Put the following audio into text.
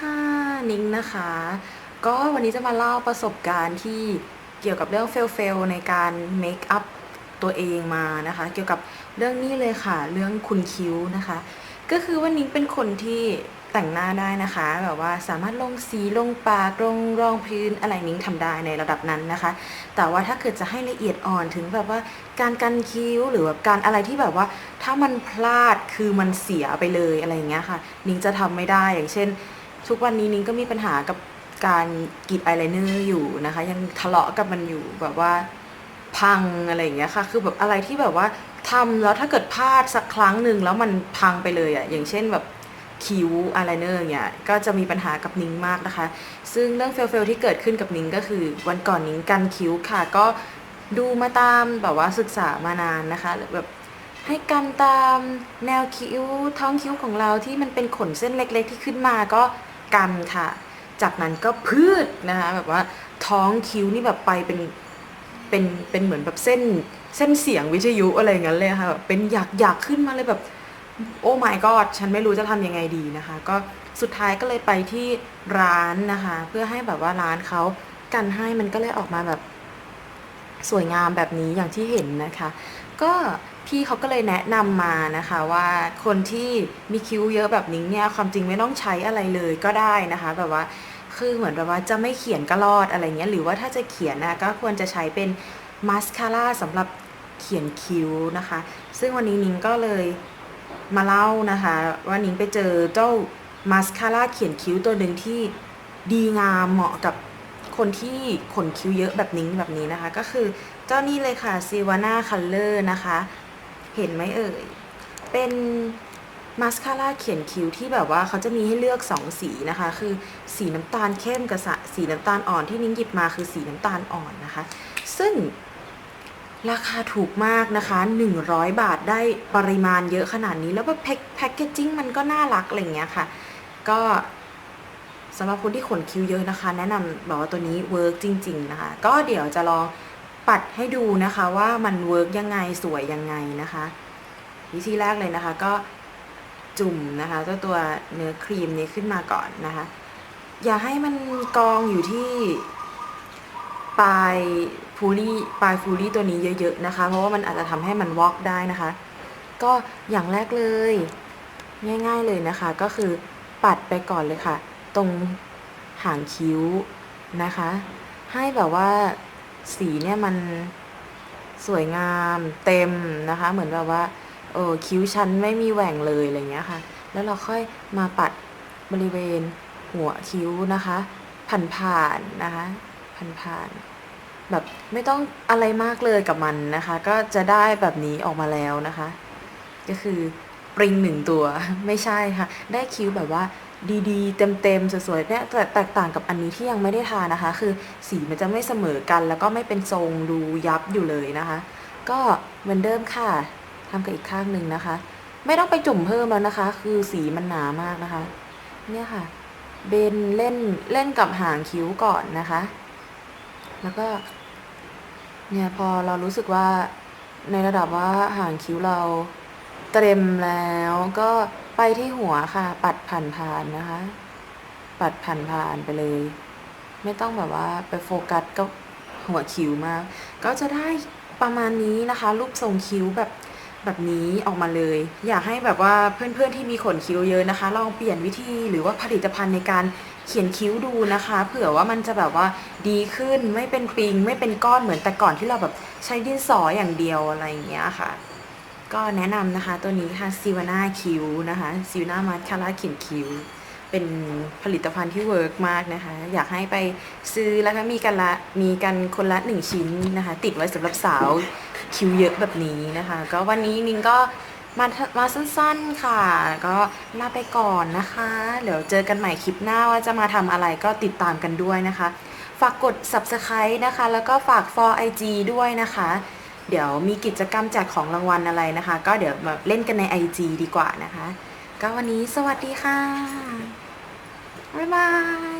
ค่ะนิ้งนะคะ ก็วันนี้จะมาเล่าประสบการณ์ที่เกี่ยวกับเรื่องเฟลเฟลในการเมคอัพตัวเองมานะคะ เกี่ยวกับเรื่องนี้เลยค่ะ เรื่องคุณคิ้วนะคะ ก็คือว่านิ้งเป็นคนที่แต่งหน้าได้นะคะ แบบว่าสามารถลงสีลงปากลงรองพื้นอะไรนิ้งทำได้ในระดับนั้นนะคะ แต่ว่าถ้าเกิดจะให้ละเอียดอ่อนถึงแบบว่าการกันคิ้วหรือแบบการอะไรที่แบบว่า ถ้ามันพลาดคือมันเสียไปเลยอะไรอย่างเงี้ยค่ะ นิ้งจะทำไม่ได้อย่างเช่น ทุกวันนี้นิ้งก็มีปัญหากับการกรีดอายไลเนอร์อยู่นะคะ ยังทะเลาะกับมันอยู่แบบว่าพังอะไรอย่างเงี้ยค่ะ คือแบบอะไรที่แบบว่าทำแล้วถ้าเกิดพลาดสักครั้งหนึ่งแล้วมันพังไปเลยอะ่ะอย่างเช่นแบบคิ้วอายไลเนอร์เนี่ยก็จะมีปัญหากับนิ้งมากนะคะ ซึ่งเรื่องเฟลเฟลที่เกิดขึ้นกับนิ้งก็คือ วันก่อนนิ้งกันคิ้วค่ะ ก็ดูมาตามแบบว่าศึกษามานานนะคะแบบให้กันตามแนวคิ้วท้องคิ้วของเราที่มันเป็นขนเส้นเล็ก ๆ ที่ขึ้นมาก็ กันค่ะ จากนั้นก็พืชนะคะแบบว่าท้องคิ้วนี่แบบไปเป็นเป็นเป็นเหมือนแบบเส้นเส้นเสียงวิทยุอะไรเงนั้นเลยค่ะแบบเป็นหยักหยักขึ้นมาเลยแบบโอ้ my god ฉันไม่รู้จะทำยังไงดีนะคะ ก็สุดท้ายก็เลยไปที่ร้านนะคะ เพื่อให้แบบว่าร้านเขากันให้มันก็เลยออกมาแบบ สวยงามแบบนี้อย่างที่เห็นนะคะ ก็พี่เขาก็เลยแนะนำมานะคะว่าคนที่มีคิ้วเยอะแบบนิ้เนี่ยความจริงไม่ต้องใช้อะไรเลยก็ได้นะคะ แบบว่าคือเหมือนแบบว่าจะไม่เขียนก็รอดอะไรเงี้ยหรือว่าถ้าจะเขียนนะก็ควรจะใช้เป็นมาสคาร่าสำหรับเขียนคิ้วนะคะ ซึ่งวันนี้นิ้งก็เลยมาเล่านะคะว่านิ้งไปเจอเจ้ามาสคาร่าเขียนคิ้วตัวหนึ่งที่ดีงามเหมาะกับ คนที่ขนคิ้วเยอะแบบนิ้งแบบนี้นะคะ ก็คือเจ้านี่เลยค่ะซีวาน่าคัลเลอร์นะคะ เห็นไหมเอ่ย เป็นมาสคาร่าเขียนคิ้วที่แบบว่าเขาจะมีให้เลือก 2 สีนะคะ คือสีน้ำตาลเข้มกับสีน้ำตาลอ่อนที่นิ้งหยิบมาคือสีน้ำตาลอ่อนนะคะ ซึ่งราคาถูกมากนะคะ 100 บาทได้ปริมาณเยอะขนาดนี้ แล้วแพ็คแพ็คเกจจิ้งมันก็น่ารักอะไรเงี้ยค่ะ ก็ สำหรับคนที่ขนคิ้วเยอะนะคะ แนะนำบอกว่าตัวนี้เวิร์กจริง ๆ นะคะ ก็เดี๋ยวจะลองปัดให้ดูนะคะว่ามันเวิร์กยังไงสวยยังไงนะคะ วิธีแรกเลยนะคะก็จุ่มนะคะเจ้าตัวเนื้อครีมนี้ขึ้นมาก่อนนะคะ อย่าให้มันกองอยู่ที่ปลายฟูลี่ปลายฟูลี่ตัวนี้เยอะ ๆ นะคะ เพราะว่ามันอาจจะทำให้มันวอกได้นะคะ ก็อย่างแรกเลย ง่าย ๆเลยนะคะ ก็คือปัดไปก่อนเลยค่ะ ตรงหางคิ้วนะคะ ให้แบบว่าสีเนี่ยมันสวยงามเต็มนะคะ เหมือนแบบว่าเออคิ้วชั้นไม่มีแหว่งเลยอะไรเงี้ยค่ะ แล้วเราค่อยมาปัดบริเวณหัวคิ้วนะคะผ่านๆนะคะผ่านๆแบบไม่ต้องอะไรมากเลยกับมันนะคะ ก็จะได้แบบนี้ออกมาแล้วนะคะ ก็คือปริงหนึ่งตัวไม่ใช่ค่ะ ได้คิ้วแบบว่า ดีๆ เต็มๆ สวยๆเนี่ยแต่แตกต่างกับอันนี้ที่ยังไม่ได้ทานะคะ คือสีมันจะไม่เสมอกัน แล้วก็ไม่เป็นทรงดูยับอยู่เลยนะคะ ก็เหมือนเดิมค่ะทำกับอีกข้างหนึ่งนะคะ ไม่ต้องไปจุ่มเพิ่มแล้วนะคะ คือสีมันหนามากนะคะ เนี่ยค่ะ เบนเล่นเล่นกับหางคิ้วก่อนนะคะ แล้วก็ เนี่ยพอเรารู้สึกว่าในระดับว่าหางคิ้วเรา เต็มแล้วก็ไปที่หัวค่ะ ปัดผ่านๆนะคะ ปัดผ่านๆไปเลย ไม่ต้องแบบว่าไปโฟกัสกับหัวคิ้วมาก ก็จะได้ประมาณนี้นะคะ รูปทรงคิ้วแบบแบบนี้ออกมาเลย อยากให้แบบว่าเพื่อนๆที่มีขนคิ้วเยอะนะคะ ลองเปลี่ยนวิธีหรือว่าผลิตภัณฑ์ในการเขียนคิ้วดูนะคะ เผื่อว่ามันจะแบบว่าดีขึ้นไม่เป็นปิง ไม่เป็นก้อนเหมือนแต่ก่อนที่เราแบบใช้ดินสออย่างเดียวอะไรอย่างเงี้ยค่ะ ก็แนะนำนะคะตัวนี้ค่ะซิวาน่าคิวนะคะซิวาน่ามาคาร่าเขียนคิวเป็นผลิตภัณฑ์ที่เวิร์กมากนะคะ อยากให้ไปซื้อแล้วก็มีกันละมีกันคนละหนึ่งชิ้นนะคะ ติดไว้สำหรับสาวคิวเยอะแบบนี้นะคะ ก็วันนี้นิงก็มามาสั้นๆค่ะ ก็ลาไปก่อนนะคะ เดี๋ยวเจอกันใหม่คลิปหน้าว่าจะมาทำอะไรก็ติดตามกันด้วยนะคะ ฝากกด subscribe นะคะ แล้วก็ฝาก for IG ด้วยนะคะ เดี๋ยวมีกิจกรรมแจกของรางวัลอะไรนะคะ ก็เดี๋ยวมาเล่นกันใน IG ดีกว่านะคะ ก็วันนี้สวัสดีค่ะ บ๊ายบาย